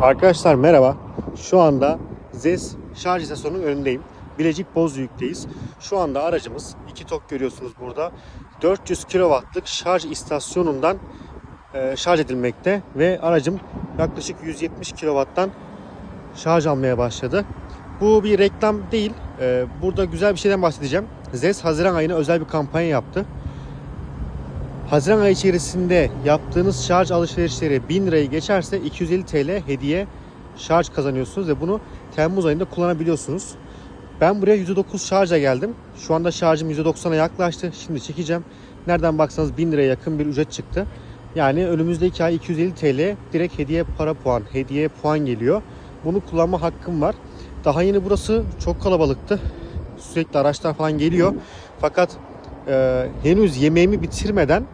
Arkadaşlar merhaba. Şu anda ZES şarj istasyonunun önündeyim. Bilecik Bozüyük'teyiz. Şu anda aracımız iki tok görüyorsunuz burada. 400 kW'lık şarj istasyonundan e, şarj edilmekte ve aracım yaklaşık 170 kW'dan şarj almaya başladı. Bu bir reklam değil. E, burada güzel bir şeyden bahsedeceğim. ZES Haziran ayına özel bir kampanya yaptı. Haziran ayı içerisinde yaptığınız şarj alışverişleri 1000 lirayı geçerse 250 TL hediye şarj kazanıyorsunuz ve bunu Temmuz ayında kullanabiliyorsunuz. Ben buraya %9 şarja geldim. Şu anda şarjım %90'a yaklaştı. Şimdi çekeceğim. Nereden baksanız 1000 liraya yakın bir ücret çıktı. Yani önümüzdeki ay 250 TL direkt hediye para puan, hediye puan geliyor. Bunu kullanma hakkım var. Daha yeni burası çok kalabalıktı. Sürekli araçlar falan geliyor. Fakat e, henüz yemeğimi bitirmeden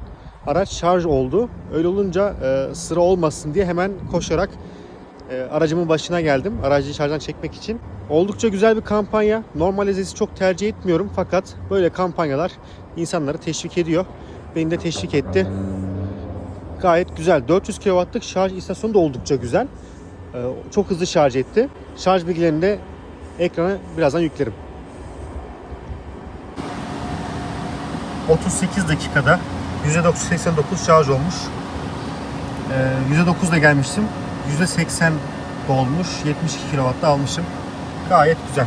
araç şarj oldu. Öyle olunca e, sıra olmasın diye hemen koşarak e, aracımın başına geldim. Aracı şarjdan çekmek için. Oldukça güzel bir kampanya. Normalde ZES'i çok tercih etmiyorum fakat böyle kampanyalar insanları teşvik ediyor. Beni de teşvik etti. Gayet güzel. 400 kW'lık şarj istasyonu da oldukça güzel. E, çok hızlı şarj etti. Şarj bilgilerini de ekrana birazdan yüklerim. 38 dakikada %89 şarj olmuş. Ee, %9 da gelmiştim. %80 dolmuş. 72 kW'da almışım. Gayet güzel.